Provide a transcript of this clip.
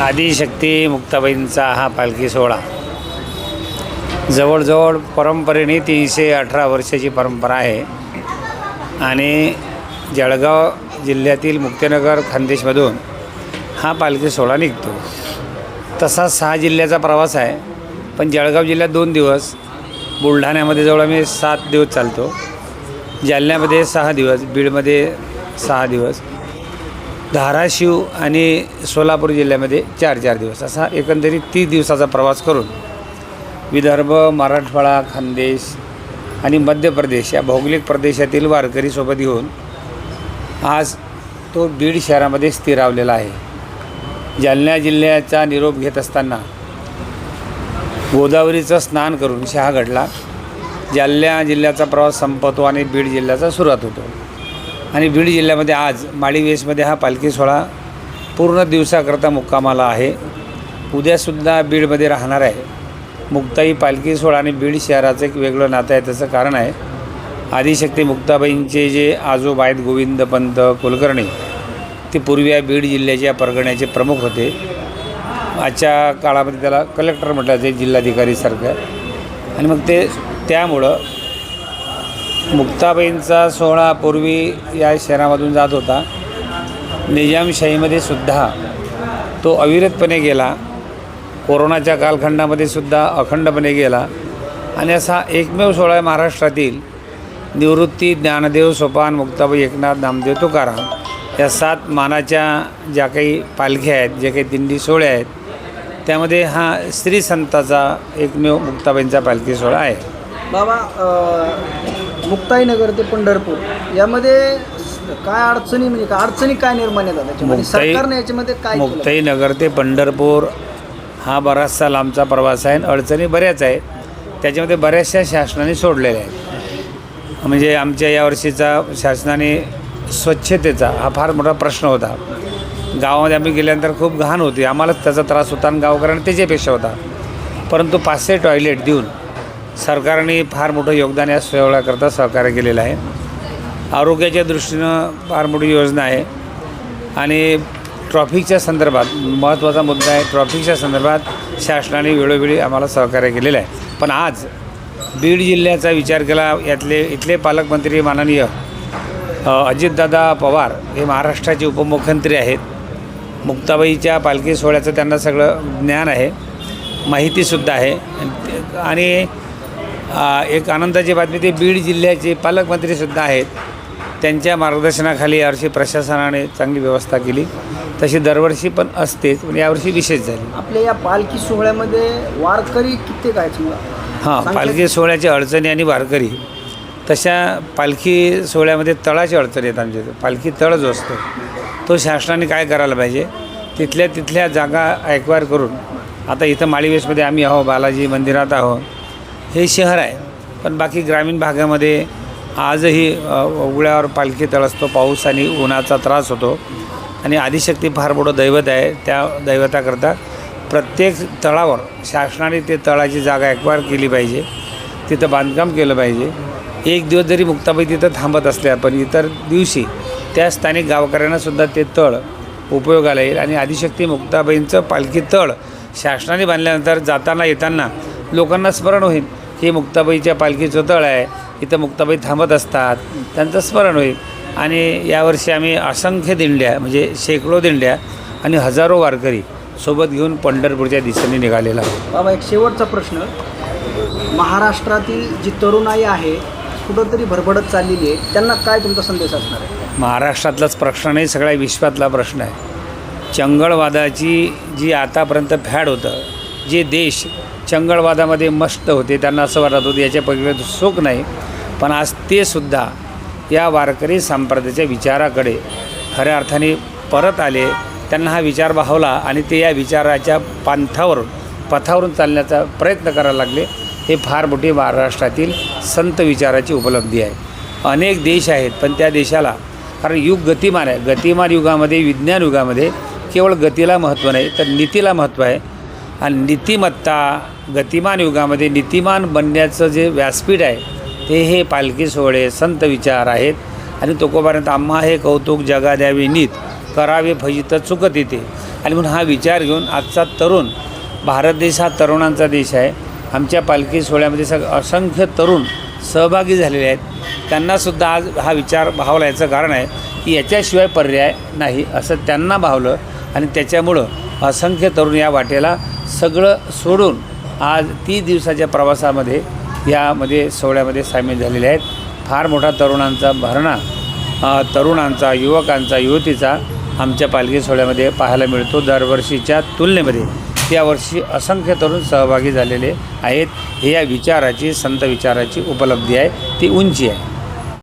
आदिशक्ती मुक्ताबाईंचा हा पालखी सोहळा. जवळजवळ परंपरेने तीनशे अठरा वर्षाची परंपरा आहे. आणि जळगाव जिल्ह्यातील मुक्तनगर खानदेशमधून हा पालखी सोहळा निघतो. तसा सहा जिल्ह्याचा प्रवास आहे. पण जळगाव जिल्ह्यात दोन दिवस. बुलढाण्यामध्ये जवळ आम्ही सात दिवस चालतो. जालन्यामध्ये सहा दिवस. बीडमध्ये सहा दिवस. धाराशिव आणि सोलापूर जिल्ह्यामध्ये चार चार दिवस असा एकंदरीत तीस दिवसाचा प्रवास करून विदर्भ मराठवाडा खानदेश आणि मध्य प्रदेश या भौगोलिक प्रदेशातील वारकरीसोबत घेऊन आज तो बीड शहरामध्ये स्थिरावलेला आहे. जालना जिल्ह्याचा निरोप घेत असताना गोदावरीचं स्नान करून शहागडला जालना जिल्ह्याचा प्रवास संपतो आणि बीड जिल्ह्याचा सुरुवात होतो. आणि बीड जिल्ह्यामध्ये आज माळीवेसमध्ये हा पालखी सोहळा पूर्ण दिवसाकरता मुक्कामाला आहे. उद्यासुद्धा बीडमध्ये राहणार आहे. मुक्ताई पालखी सोहळा आणि बीड शहराचं एक वेगळं नातं आहे त्याचं कारण आहे. आदिशक्ती मुक्ताबाईंचे जे आजोबा आहेत गोविंद पंत कुलकर्णी ते पूर्वी या बीड जिल्ह्याच्या परगण्याचे प्रमुख होते. आजच्या काळामध्ये त्याला कलेक्टर म्हटलं जाते जिल्हाधिकारीसारखं. आणि मग ते त्यामुळं मुक्ताबाईंचा सोहळा पूर्वी या शहरामधून जात होता. निजामशाहीमध्ये सुद्धा तो अविरतपणे गेला. कोरोनाच्या कालखंडामध्ये सुद्धा अखंडपणे गेला. आणि असा एकमेव सोहळा आहे महाराष्ट्रातील निवृत्ती ज्ञानदेव सोपान मुक्ताबाई एकनाथ नामदेव तुकाराम या सात मानाच्या ज्या काही पालख्या आहेत ज्या काही दिंडी सोहळ्या आहेत त्यामध्ये हा श्री संताचा एकमेव मुक्ताबाईंचा पालखी सोहळा आहे. बाबा मुक्ताईनगर ते पंढरपूर यामध्ये काय अडचणी म्हणजे काय अडचणी काय निर्माण येतात त्याच्यामध्ये मुक्ताई सरकारने याच्यामध्ये काय केलं? मुक्ताई नगर ते पंढरपूर हा बराचसा लांबचा प्रवास आहे आणि अडचणी बऱ्याच आहेत. त्याच्यामध्ये बऱ्याचशा शासनाने सोडलेल्या आहेत. म्हणजे आमच्या यावर्षीचा शासनाने स्वच्छतेचा हा फार मोठा प्रश्न होता. गावामध्ये आम्ही गेल्यानंतर खूप घाण होती. आम्हालाच त्याचा त्रास होता आणि गावकऱ्यांना त्याच्यापेक्षा होता. परंतु पाचशे टॉयलेट देऊन सरकारने फार मोठं योगदान या सोहळ्याकरता सहकार्य केलेलं आहे. आरोग्याच्या दृष्टीनं फार मोठी योजना आहे. आणि ट्रॉफिकच्या संदर्भात महत्त्वाचा मुद्दा आहे ट्रॉफिकच्या संदर्भात शासनाने वेळोवेळी आम्हाला सहकार्य केलेलं आहे. पण आज बीड जिल्ह्याचा विचार केला यातले इथले पालकमंत्री माननीय अजितदादा पवार हे महाराष्ट्राचे उपमुख्यमंत्री आहेत. मुक्ताबाईच्या पालखी सोहळ्याचं त्यांना सगळं ज्ञान आहे माहितीसुद्धा आहे. आणि एक आनंदाची बातमी ते बीड जिल्ह्याचे पालकमंत्रीसुद्धा आहेत. त्यांच्या मार्गदर्शनाखाली यावर्षी प्रशासनाने चांगली व्यवस्था केली. तशी दरवर्षी पण असतेच पण यावर्षी विशेष झाली. आपल्या या पालखी सोहळ्यामध्ये वारकरी किती काय समजा. हां पालखी सोहळ्याची अडचणी आणि वारकरी. तशा पालखी सोहळ्यामध्ये तळाची अडचण येत आमच्या. पालखी तळ जो असतो तो शासनाने काय करायला पाहिजे? तिथल्या तिथल्या जागा ऐकवार करून आता इथं माळीवेसमध्ये आम्ही आहो बालाजी मंदिरात आहो हे शहर आहे. पण बाकी ग्रामीण भागामध्ये आजही उघड्यावर पालखी तळ असतो पाऊस आणि उन्हाचा त्रास होतो. आणि आदिशक्ती फार मोठं दैवत आहे त्या दैवताकरता प्रत्येक तळावर शासनाने ते तळाची जागा एकवार केली पाहिजे. तिथं बांधकाम केलं पाहिजे. एक दिवस जरी मुक्ताबाई तिथं थांबत असल्या पण इतर दिवशी त्या स्थानिक गावकऱ्यांनासुद्धा ते तळ उपयोगाला येईल. आणि आदिशक्ती मुक्ताबाईंचं पालखी तळ शासनाने बांधल्यानंतर जाताना येताना लोकांना स्मरण होईल. हे मुक्ताबाईच्या पालखीचं तळ आहे. इथं मुक्ताबाई थांबत असतात. त्यांचं स्मरण होईल. आणि यावर्षी आम्ही असंख्य दिंड्या म्हणजे शेकडो दिंड्या आणि हजारो वारकरी सोबत घेऊन पंढरपूरच्या दिशेने निघालेला बाबा एक शेवटचा प्रश्न. महाराष्ट्रातील जी तरुणाई आहे कुठंतरी भरभडत चाललेली आहे. त्यांना काय तुमचा संदेश असणार आहे? महाराष्ट्रातलाच प्रश्न नाही सगळ्या विश्वातला प्रश्न आहे. चंगळवादाची जी आतापर्यंत फॅड होतं जे देश चंगळवादामध्ये मस्त होते त्यांना असं वाटत होतं याच्या पलीकडे सुख नाही. पण आज ते सुद्धा या वारकरी संप्रदायाच्या विचाराकडे खऱ्या अर्थाने परत आले. त्यांना हा विचार भावला आणि ते या विचाराच्या पंथावरून पथावरून चालण्याचा प्रयत्न करायला लागले. हे फार मोठी महाराष्ट्रातील संत विचाराची उपलब्धी आहे. अनेक देश आहेत पण त्या देशाला कारण युग गतिमान आहे. गतिमान युगामध्ये विज्ञान युगामध्ये केवळ गतीला महत्त्व नाही तर नीतीला महत्त्व आहे. आणि नीतिमत्ता गतिमान युगामध्ये नीतिमान बनण्याचं जे व्यासपीठ आहे ते हे पालखी सोहळे संत विचार आहेत. आणि तोकोपर्यंत आम्हा हे कौतुक जगा द्यावे नीत करावे फजित चुकत येते आणि म्हणून हा विचार घेऊन आजचा तरुण भारत देश हा तरुणांचा देश आहे. आमच्या पालखी सोहळ्यामध्ये सग असंख्य तरुण सहभागी झालेले आहेत. त्यांनासुद्धा आज हा विचार भावला याचं कारण आहे की याच्याशिवाय पर्याय नाही असं त्यांना भावलं. आणि त्याच्यामुळं असंख्य तरुण या वाटेला सगळं सोडून आज तीस दिवसाच्या प्रवासामध्ये यामध्ये सोहळ्यामध्ये सामील झालेले आहेत. फार मोठा तरुणांचा भरणा तरुणांचा युवकांचा युवतीचा आमच्या पालखी सोहळ्यामध्ये पाहायला मिळतो. दरवर्षीच्या तुलनेमध्ये यावर्षी असंख्य तरुण सहभागी झालेले आहेत. हे या विचाराची संत विचाराची उपलब्धी आहे. ती उंची आहे.